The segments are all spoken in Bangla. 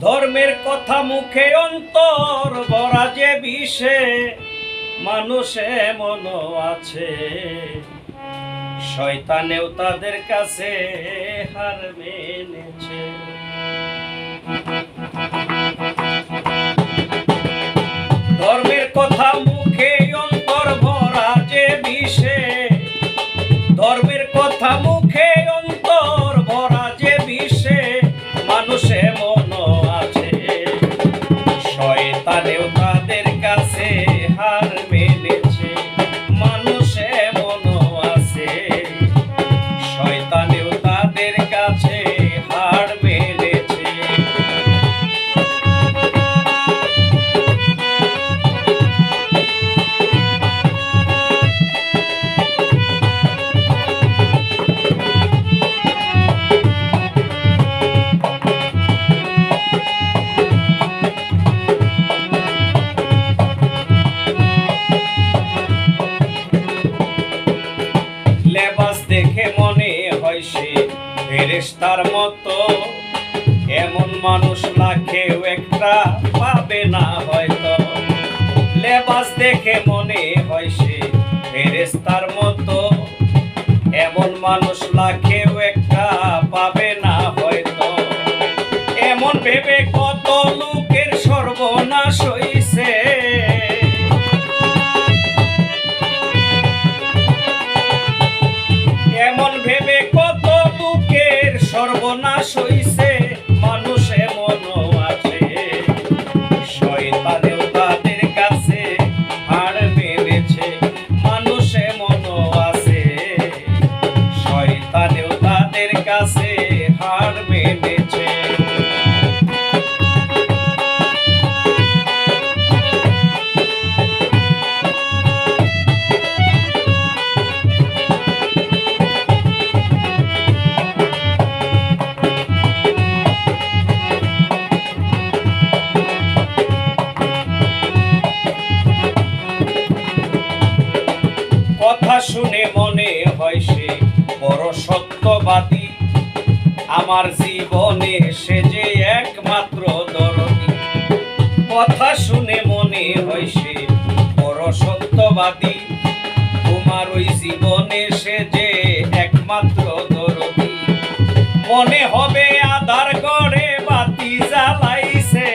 ধর্মের কথা মুখে অন্তর ভরা যে বিষে, মানুষে মন আছে। শয়তানেও তাদের কাছে হার মেনেছে। ফেরেস্তার মতো। এমন মানুষ না খেয়েও একটা পাবে না হয়তো। লেবাস দেখে মনে হয় সে ফেরেস্তার মতো। এমন মানুষ না খেয়েও একটা পাবে না হয়তো। এমন ভেবে কত লোকের achou বড় সত্যবাদী। আমার জীবনে সে যে একমাত্র দরদি। কথা শুনে মনে হয় সে বড় সত্যবাদী। তোমার ওই জীবনে সে যে একমাত্র দরদি। মনে হবে আধার করে বাতি জ্বালাইছে।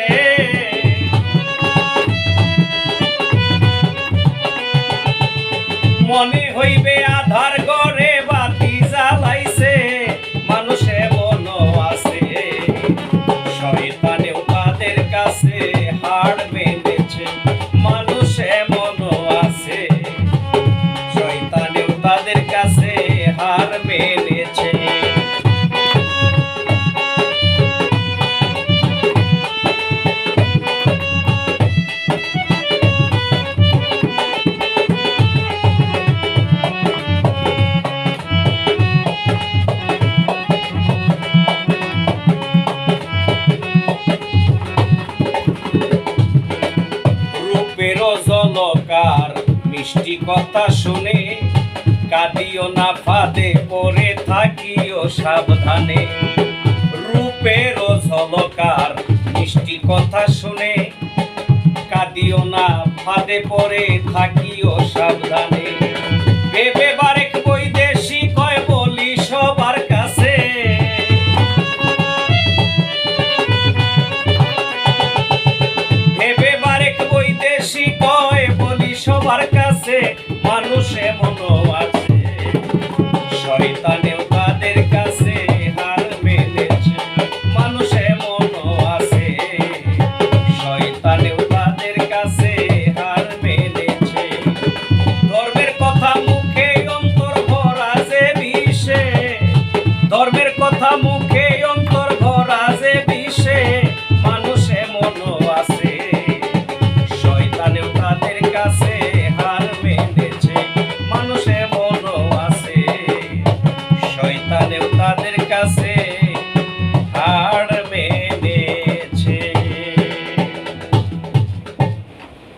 মনে হইবে আধার ঘরে বাতি হার মেনেছে রূপের জলকার মিষ্টি কথা শুনে কাঁদিও না ফাঁদে, পড়ে থাকিও সাবধানে। রূপের ঝলকার মিষ্টি কথা শুনে, কাঁদিও না ফাঁদে, পড়ে থাকিও সাবধানে। ভেবে বারেক বৈদেশি কয় বলি সবার কাছে। ভেবে বারেক বৈদেশি কয় বলি সবার কাছে। মানুষ এমন